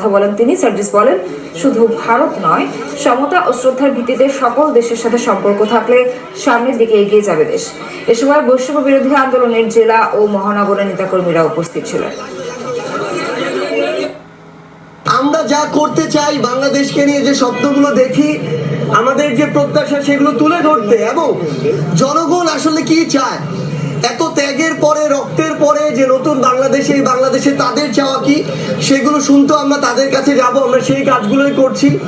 কথা বলেন তিনি। সার্জিস বলেন, শুধু ভারত নয়, সমতা ও শ্রদ্ধার ভিত্তিতে সকল দেশের সাথে সম্পর্ক থাকলে সামনের দিকে এগিয়ে যাবে দেশ। এ সময় বৈষম্য বিরোধী আন্দোলনের জেলা ও মহানগরের নেতাকর্মীরা উপস্থিত ছিলেন। আমরা যা করতে চাই, বাংলাদেশকে নিয়ে যে শব্দগুলো দেখি, আমাদের যে প্রত্যাশা, সেগুলো তুলে ধরতে। এবং জনগণ আসলে কি চায়? এত ত্যাগের পরে, রক্তের পরে যে নতুন বাংলাদেশে, এই বাংলাদেশে তাদের চাওয়া কি, সেগুলো শুনতে আমরা তাদের কাছে যাব, আমরা সেই কাজগুলোই করছি।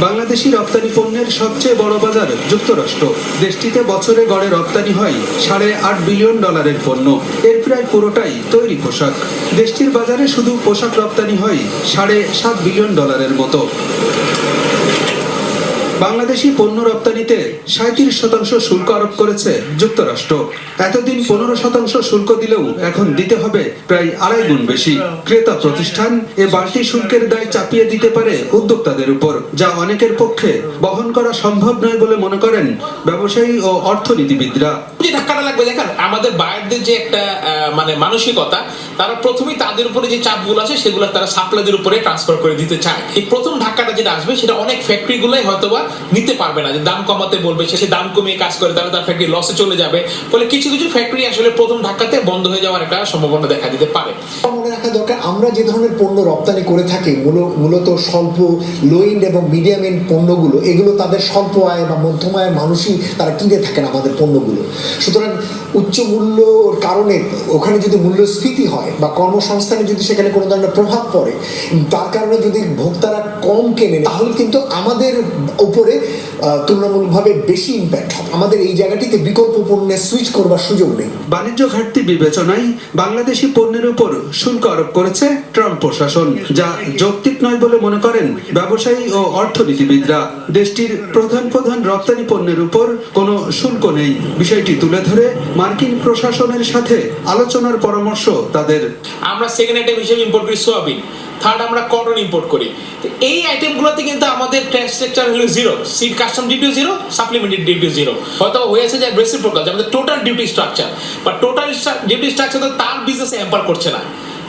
বাংলাদেশি রপ্তানি পণ্যের সবচেয়ে বড় বাজার যুক্তরাষ্ট্র। দেশটিতে বছরে গড়ে রপ্তানি হয় সাড়ে আট বিলিয়ন ডলারের পণ্য। এর প্রায় পুরোটাই তৈরি পোশাক। দেশটির বাজারে শুধু পোশাক রপ্তানি হয় সাড়ে সাত বিলিয়ন ডলারের মতো। বাংলাদেশি পণ্য রপ্তানিতে সাঁত্রিশ শতাংশ শুল্ক আরোপ করেছে যুক্তরাষ্ট্র। এতদিন পনেরো শতাংশ শুল্ক দিলেও এখন দিতে হবে প্রায় আড়াই গুণ বেশি। ক্রেতা প্রতিষ্ঠান এ বাড়তি শুল্কের দায় চাপিয়ে দিতে পারে উদ্যোক্তাদের উপর, যা অনেকের পক্ষে বহন করা সম্ভব নয় বলে মনে করেন ব্যবসায়ী ও অর্থনীতিবিদরা। লাগবে দেখেন, আমাদের বায়ারদের যে একটা মানে মানসিকতা, তারা প্রথমেই তাদের উপরে যে চাপগুলো আছে, সেগুলো তারা সাপ্লাইদের উপরে ট্রান্সফার করে দিতে চায়। এই প্রথম ধাক্কাটা যেটা আসবে, সেটা অনেক ফ্যাক্টরি গুলোই হয়তোবা নিতে পারবে না, যে দাম কমাতে বলবে, সে দাম কমিয়ে কাজ করে তাহলে তার ফ্যাক্টরি লসে চলে যাবে। ফলে কিছু কিছু ফ্যাক্টরি আসলে প্রথম ধাক্কাতে বন্ধ হয়ে যাওয়ার একটা সম্ভাবনা দেখা দিতে পারে। মনে রাখা দরকার, আমরা যে ধরনের পণ্য রপ্তানি করে থাকি, মূল- মূলত স্বল্প লো এন্ড এবং মিডিয়াম এন্ড পণ্যগুলো, এগুলো তাদের স্বল্প আয় বা মধ্যম আয়ের মানুষই তারা কিনে থাকেন আমাদের পণ্যগুলো। সুতরাং উচ্চ মূল্যর কারণে ওখানে যদি মূল্যস্ফীতি হয় বা কর্মসংস্থানে যদি সেখানে কোনো ধরনের প্রভাব পড়ে, তার কারণে যদি ভোক্তারা কম কেনে তাহলে কিন্তু আমাদের উপরে তুলনামূলকভাবে বেশি ইম্প্যাক্ট হবে। আমাদের এই জায়গাটিতে বিকল্প পণ্যে সুইচ করবার সুযোগ নেই। বাণিজ্য ঘাটতি বিবেচনায় বাংলাদেশি পণ্যের উপর শুল্ক আরোপ করেছে ট্রাম্প প্রশাসন যা যৌক্তিক নয় বলে মনে করেন ব্যবসায়ী ও অর্থনীতিবিদরা। দেশটির প্রধান প্রধান রপ্তানি পণ্যের উপর কোনো শুল্ক নেই। বিষয়টি তুলে ধরে মার্কিন প্রশাসনের সাথে আলোচনার পরামর্শ তাদের। আমরা সেকেন্ড আইটেম হিসেবে ইম্পোর্ট করি সোয়াবিন। থার্ড আমরা কটন ইম্পোর্ট করি। তো এই আইটেমগুলোতে কিন্তু আমাদের ট্যাক্স স্ট্রাকচার হলো zero seat custom duty zero supplementary duty zero হয়তো হয়েছে যে রেসিপ্রোকাল আমাদের টোটাল ডিউটি স্ট্রাকচার বা টোটাল ডিউটি স্ট্রাকচার তো তার বিজনেসে হ্যাম্পার করছে না।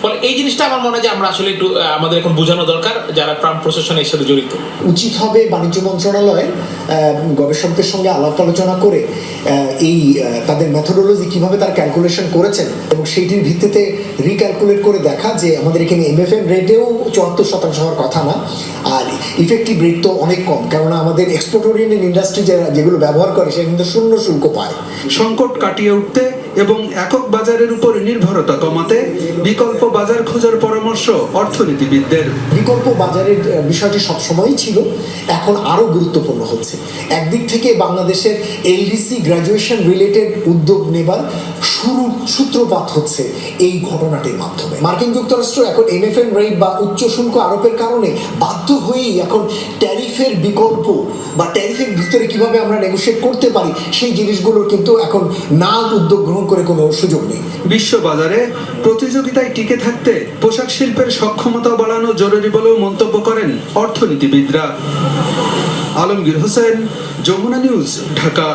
ফলে এই জিনিসটা আমার মনে হয় যে আমরা আসলে একটু আমাদের এখন বোঝানো দরকার যারা ট্রাম্প প্রশাসনের সাথে জড়িত। উচিত হবে বাণিজ্য মন্ত্রণালয়ের গবেষকদের সঙ্গে আলাপ আলোচনা করে এই তাদের মেথোডোলজি কীভাবে তার ক্যালকুলেশন করেছেন এবং সেইটির ভিত্তিতে রিক্যালকুলেট করে দেখা যে আমাদের এখানে এমএফএম রেটেও চুয়াত্তর শতাংশ হওয়ার কথা না। আর ইফেক্টিভ রেট তো অনেক কম কেননা আমাদের এক্সপোর্ট ওরিয়েন্টেড ইন্ডাস্ট্রি যারা যেগুলো ব্যবহার করে সেটা কিন্তু শূন্য শুল্ক পায়। সংকট কাটিয়ে উঠতে এবং একক বাজারের উপর নির্ভরতা কমাতে বিকল্প বাজার খোঁজার পরামর্শ অর্থনীতিবিদদের। বিকল্প বাজারের বিষয়টি সবসময়ই ছিল এখন আরও গুরুত্বপূর্ণ হচ্ছে। একদিক থেকে বাংলাদেশের এলডিসি গ্র্যাজুয়েশন রিলেটেড উদ্যোগ নেবার শুরু সূত্রপাত হচ্ছে এই ঘটনাটির মাধ্যমে। মার্কিন যুক্তরাষ্ট্র এখন এমএফএন রেট বা উচ্চ শুল্ক আরোপের কারণে বাধ্য হয়েই এখন ট্যারিফের বিকল্প বা ট্যারিফের ভিতরে কীভাবে আমরা নেগোশিয়েট করতে পারি সেই জিনিসগুলোর কিন্তু এখন না উদ্যোগ গ্রহণ করে কোনো সুযোগ নেই। বিশ্ব বাজারে প্রতিযোগিতায় টিকে থাকতে পোশাক শিল্পের সক্ষমতা বাড়ানো জরুরি বলেও মন্তব্য করেন অর্থনীতিবিদরা। আলমগীর হোসেন যমুনা নিউজ ঢাকা।